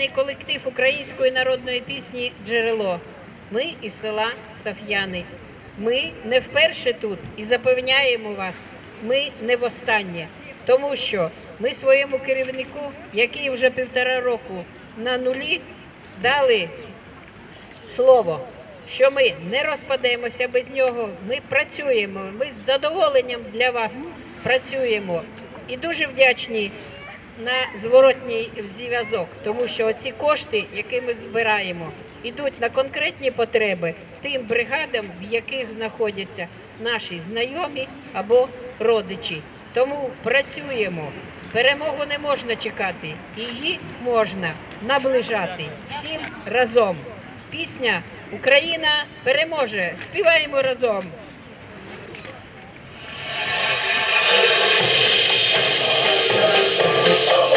музичний колектив української народної пісні Джерело. Ми із села Саф'яни. Ми не вперше тут і запевняємо вас, ми не востаннє, тому що ми своєму керівнику, який вже півтора року на нулі, дали слово, що ми не розпадемося без нього. Ми працюємо. Ми з задоволенням для вас працюємо і дуже вдячні на зворотній зв'язок, тому що ці кошти, які ми збираємо, йдуть на конкретні потреби тим бригадам, в яких знаходяться наші знайомі або родичі. Тому працюємо. Перемогу не можна чекати, її можна наближати всім разом. Пісня Україна переможе. Співаємо разом. Oh.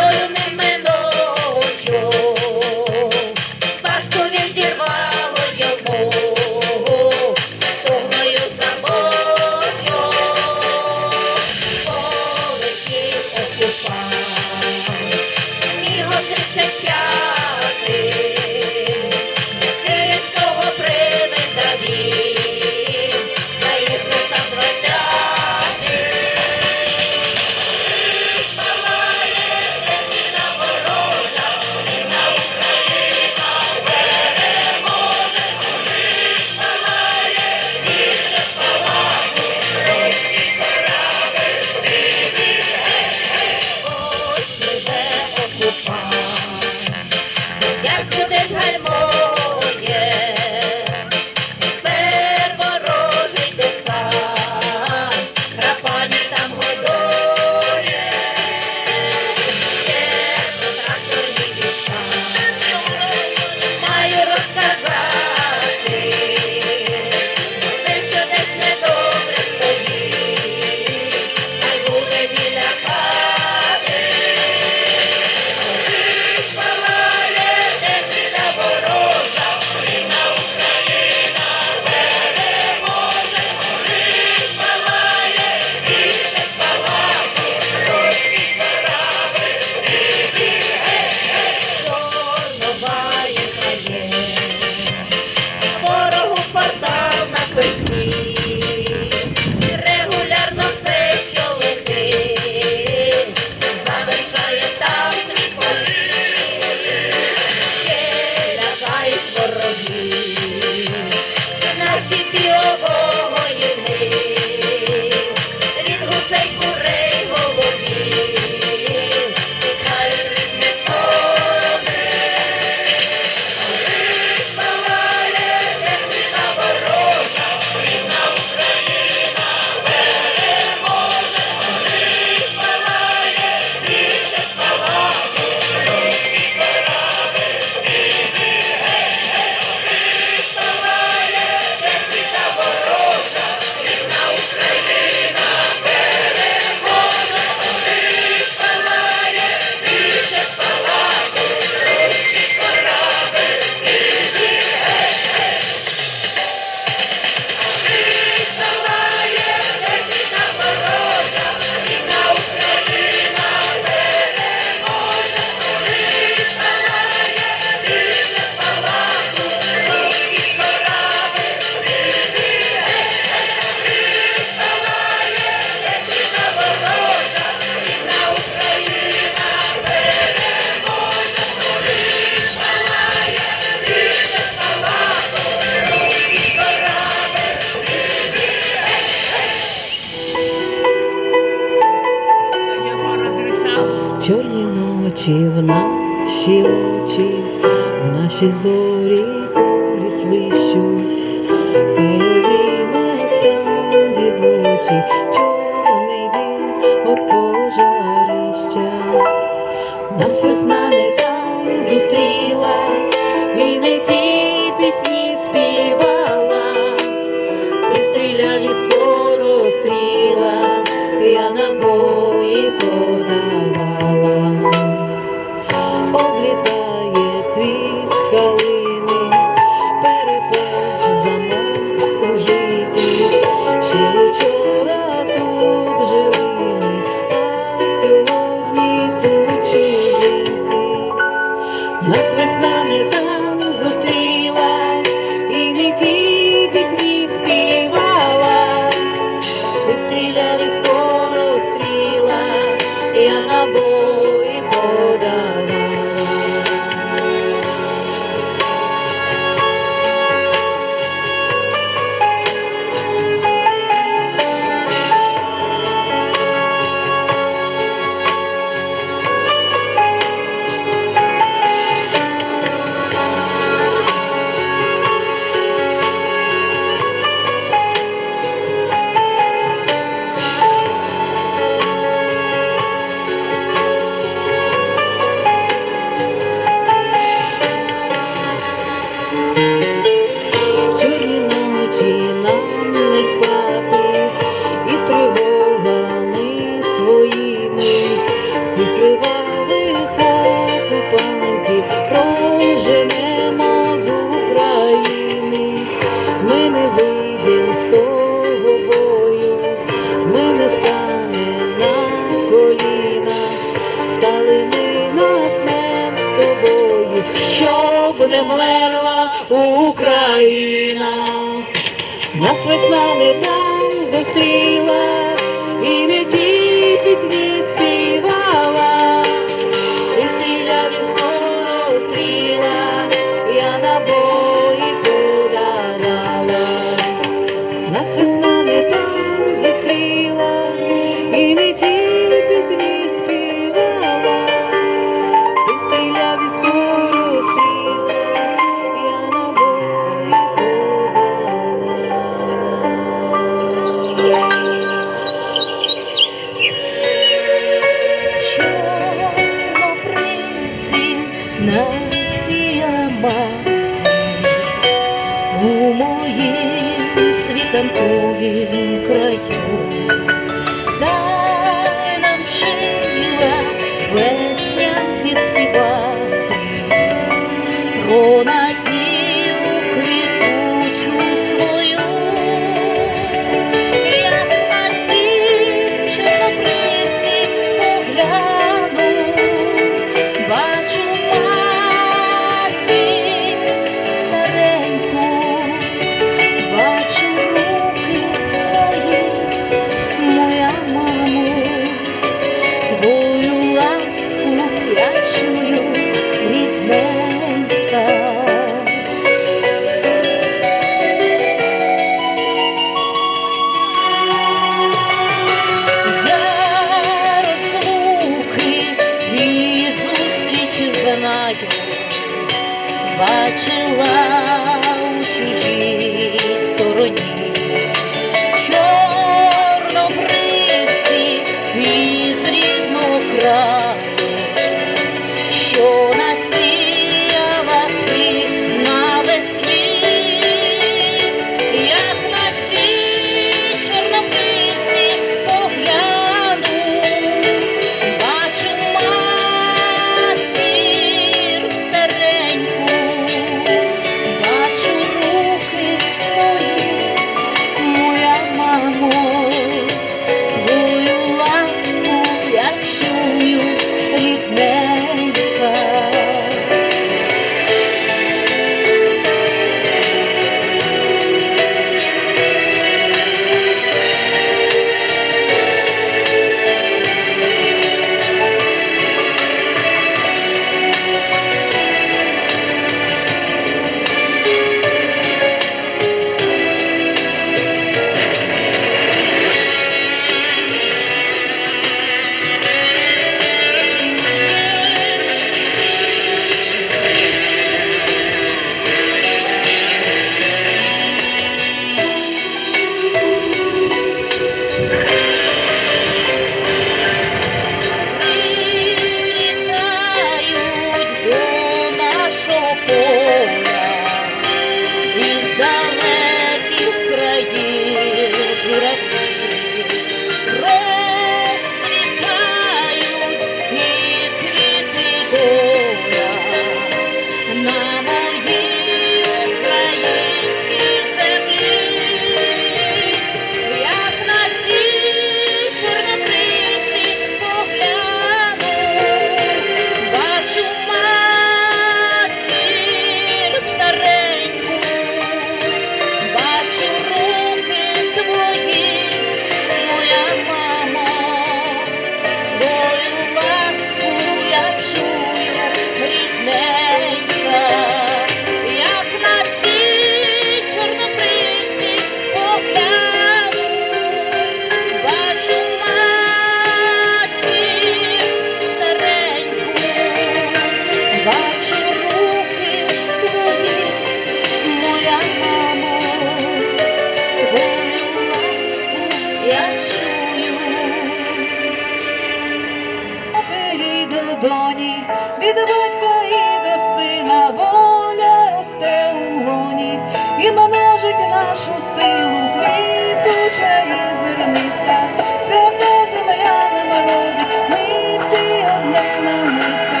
до батька і до сина воля росте у лоні і множить нашу силу квітуча і зерниста, свята земля на народі, ми всі одне на місто,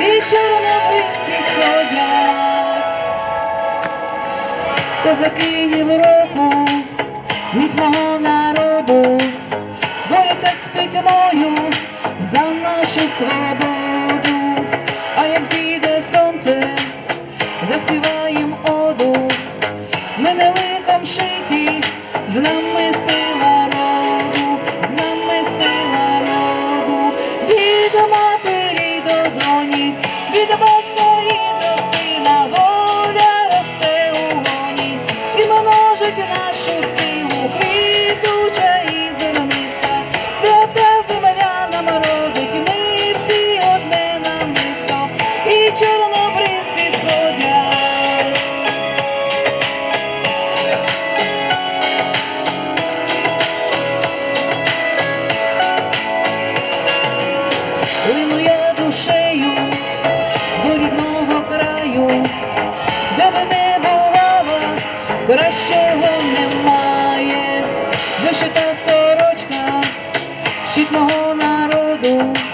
і чорнобривці сходять. Козаки року, місь мого народу, борються з пітьмою за нашу свободу. Znam вчить народу.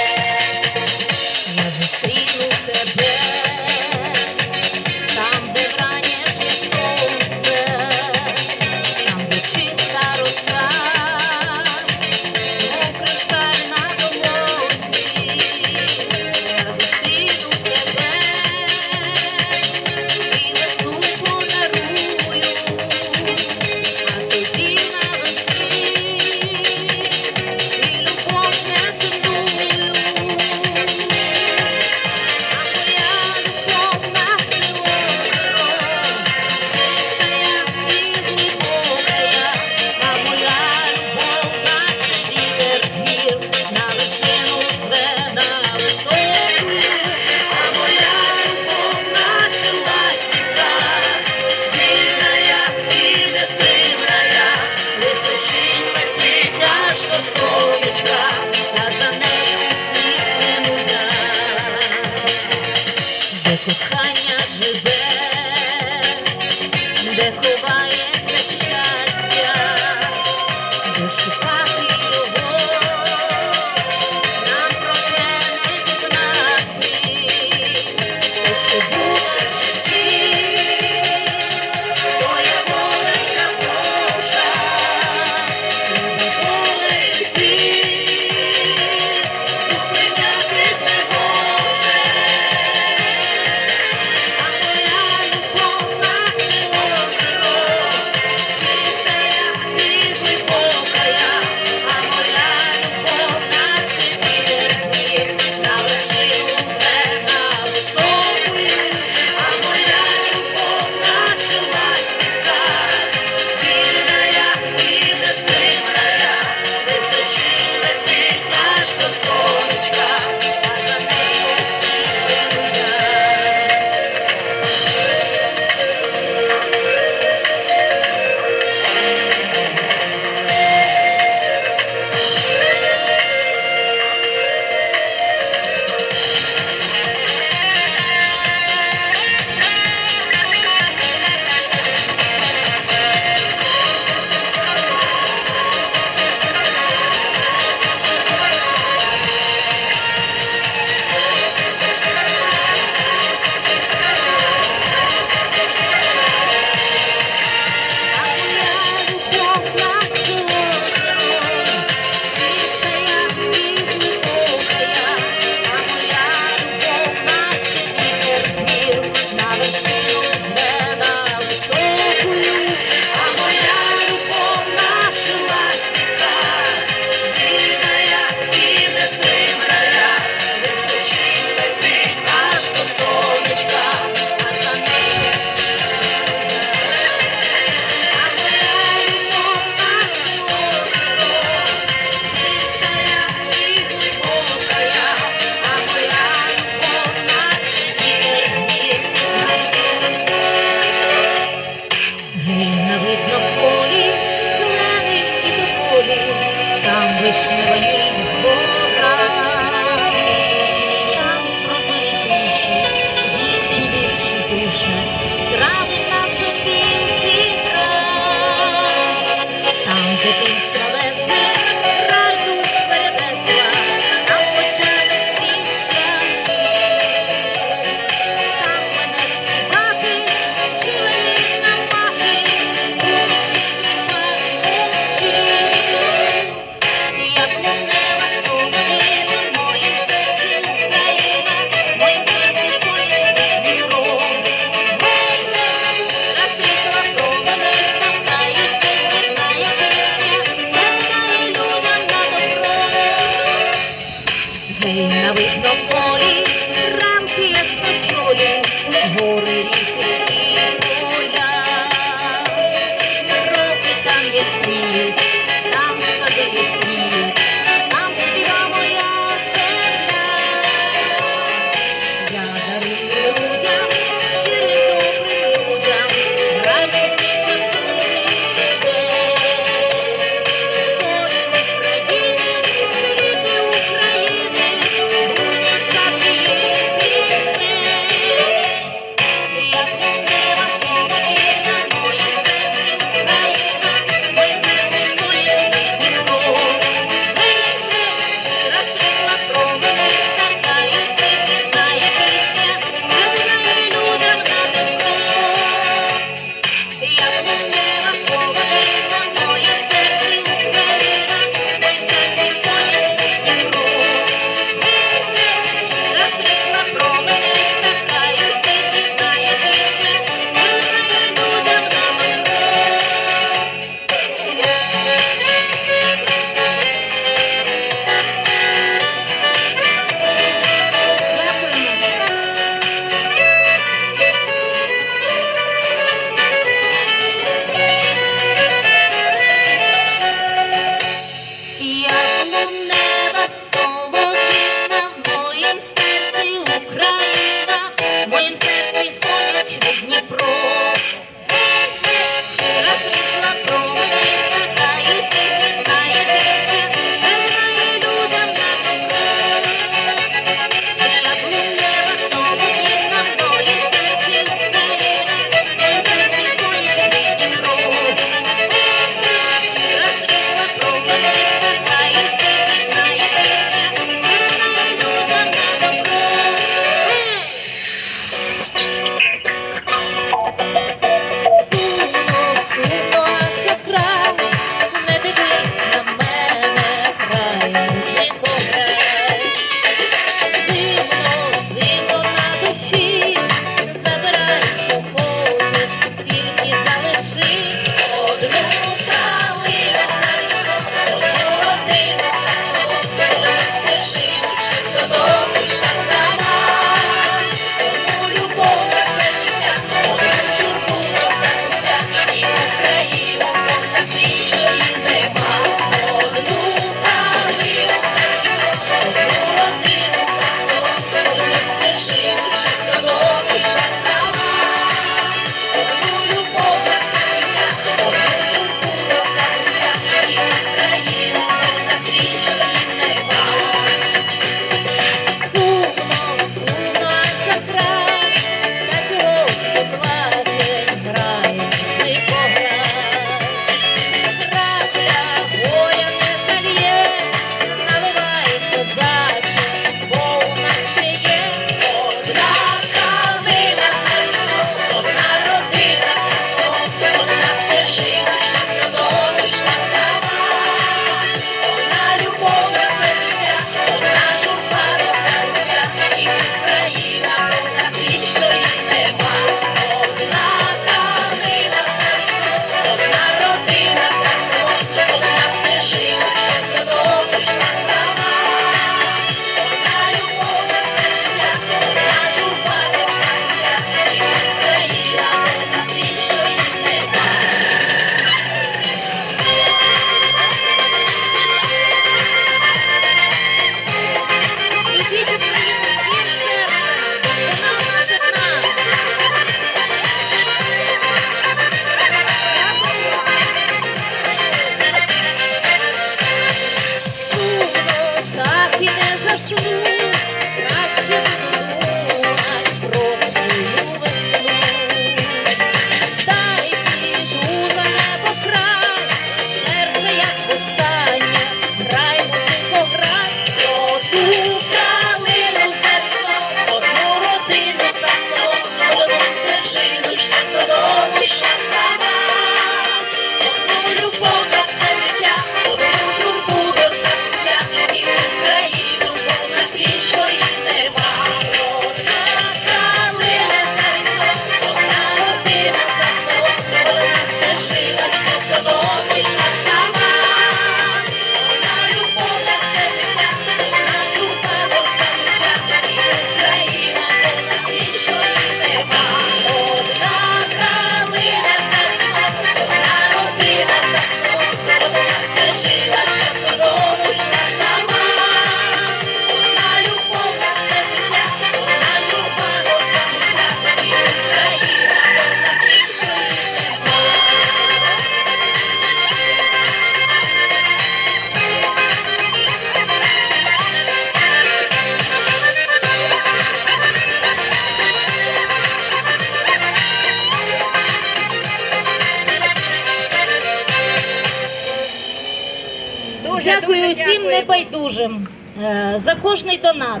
Кожний донат.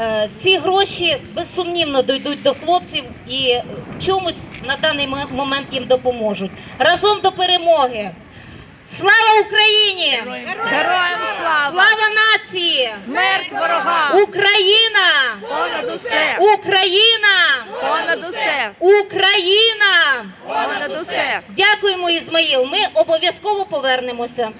Е, Ці гроші безсумнівно дійдуть до хлопців і в чомусь на даний момент їм допоможуть. Разом до перемоги! Слава Україні! Героям слава! Слава нації! Смерть ворогам! Україна! Понад усе! Україна! Понад усе! Україна! Понад усе! Дякуємо, Ізмаїл. Ми обов'язково повернемося.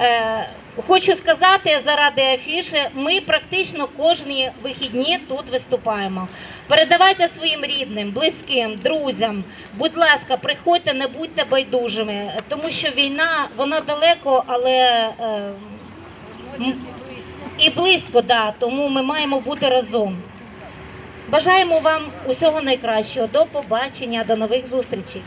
Е, хочу сказати заради афіши, ми практично кожні вихідні тут виступаємо. Передавайте своїм рідним, близьким, друзям. Будь ласка, приходьте, не будьте байдужими, тому що війна вона далеко, але е, і близько, да, тому ми маємо бути разом. Бажаємо вам усього найкращого. До побачення, до нових зустрічей.